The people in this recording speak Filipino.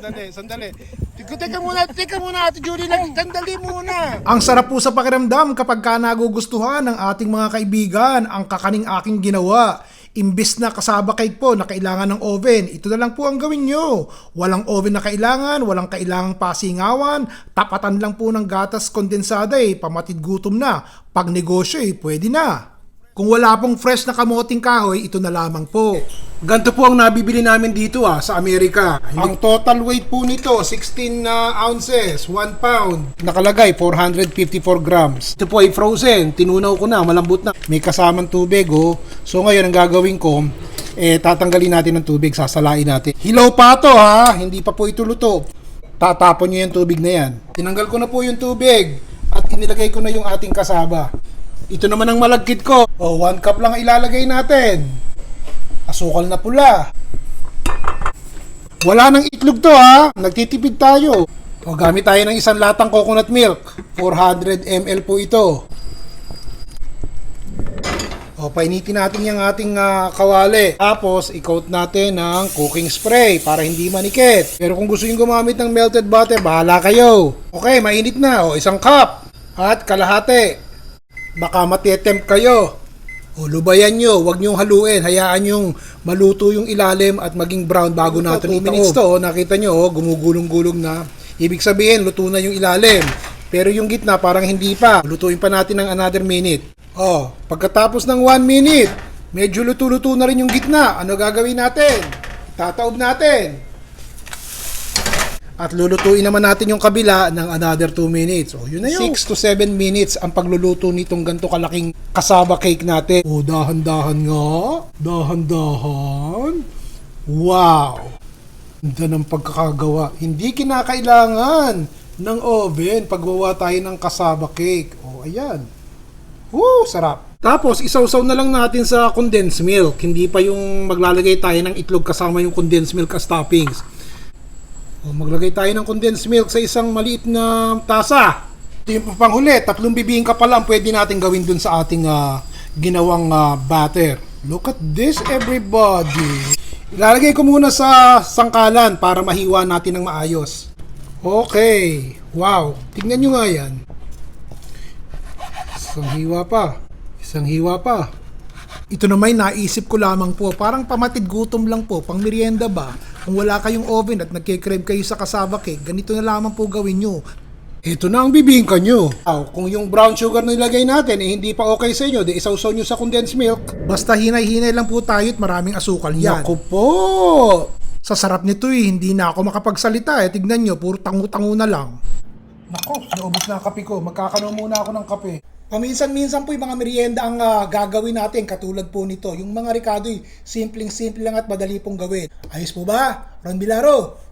Sandali, sandali. Teka, muna, teka muna, Ate lang, sandali muna. Ang sarap po sa pakiramdam kapag ka nagugustuhan ng ating mga kaibigan ang kakaning aking ginawa. Imbis na kasaba cake po na kailangan ng oven, ito na lang po ang gawin nyo. Walang oven na kailangan, walang kailangang pasingawan, tapatan lang po ng gatas kondensada eh, pamatid gutom na. Pag negosyo eh, pwede na. Kung wala pong fresh na kamoting kahoy, ito na lamang po. Ganito po ang nabibili namin dito ah, sa Amerika. Ang total weight po nito, 16 na ounces, 1 pound. Nakalagay, 454 grams. Ito po ay frozen, tinunaw ko na, malambot na. May kasamang tubig oh. So ngayon, ang gagawin ko, eh, tatanggalin natin ng tubig, sasalain natin. Hilaw pa to ha, hindi pa po ito luto. Tatapon nyo yung tubig na yan. Tinanggal ko na po yung tubig at inilagay ko na yung ating kasaba. Ito naman ang malagkit ko. O, 1 cup lang ang ilalagay natin. Asukal na pula. Wala nang itlog to ha. Nagtitipid tayo. O, gamit tayo ng isang latang coconut milk. 400 ml po ito. O, painitin natin yung ating ah, kawali. Tapos, i-coat natin ng cooking spray para hindi manikit. Pero kung gusto nyo gumamit ng melted butter, bahala kayo. Okay, mainit na. O, isang cup. At kalahati. Baka matetempt kayo. O, lubayan nyo. Huwag nyo haluin. Hayaan yung maluto yung ilalim at maging brown bago natin ito. minutes to. O, nakita nyo, o, gumugulong-gulong na. Ibig sabihin, luto na yung ilalim. Pero yung gitna parang hindi pa. Lutuin pa natin ng another minute. Oh, pagkatapos ng 1 minute, medyo luto-luto na rin yung gitna. Ano gagawin natin? Tataob natin. At lulutuin naman natin yung kabila ng another 2 minutes. O, yun na yun. 6 to 7 minutes ang pagluluto nitong ganito kalaking kasaba cake natin. O, dahan-dahan nga. Dahan-dahan. Wow. Ganda ng pagkakagawa. Hindi kinakailangan ng oven pagwawa tayo ng kasaba cake. O, ayan. Woo, sarap. Tapos, isawsaw na lang natin sa condensed milk. Hindi pa yung maglalagay tayo ng itlog kasama yung condensed milk as toppings. O, maglagay tayo ng condensed milk sa isang maliit na tasa. Ito yung panghuli. Tatlong bibingka pa lang pwede natin gawin dun sa ating ah, ginawang ah, batter. Look at this, everybody. Ilalagay ko muna sa sangkalan para mahiwa natin ng maayos. Okay. Wow. Tingnan nyo nga yan. Isang hiwa pa. Isang hiwa pa. Ito naman naisip ko lamang po, parang pamatid gutom lang po, pang merienda ba? Kung wala kayong oven at nagkikrave kayo sa kasaba cake, ganito na lamang po gawin nyo. Ito na ang bibingka nyo. Aw, kung yung brown sugar na nilagay natin eh hindi pa okay sa inyo, di isawsaw nyo sa condensed milk. Basta hinay-hinay lang po tayo at maraming asukal yan. Naku po! Sa sarap nito eh, hindi na ako makapagsalita eh. Tignan nyo, puro tangu-tangu na lang. Nako, naubos na ang kape ko. Magkakaroon muna ako ng kape. Paminsan-minsan po yung mga merienda ang ah, gagawin natin katulad po nito. Yung mga ricado, simpleng-simple lang at madali pong gawin. Ayos po ba? Ron Bilaro,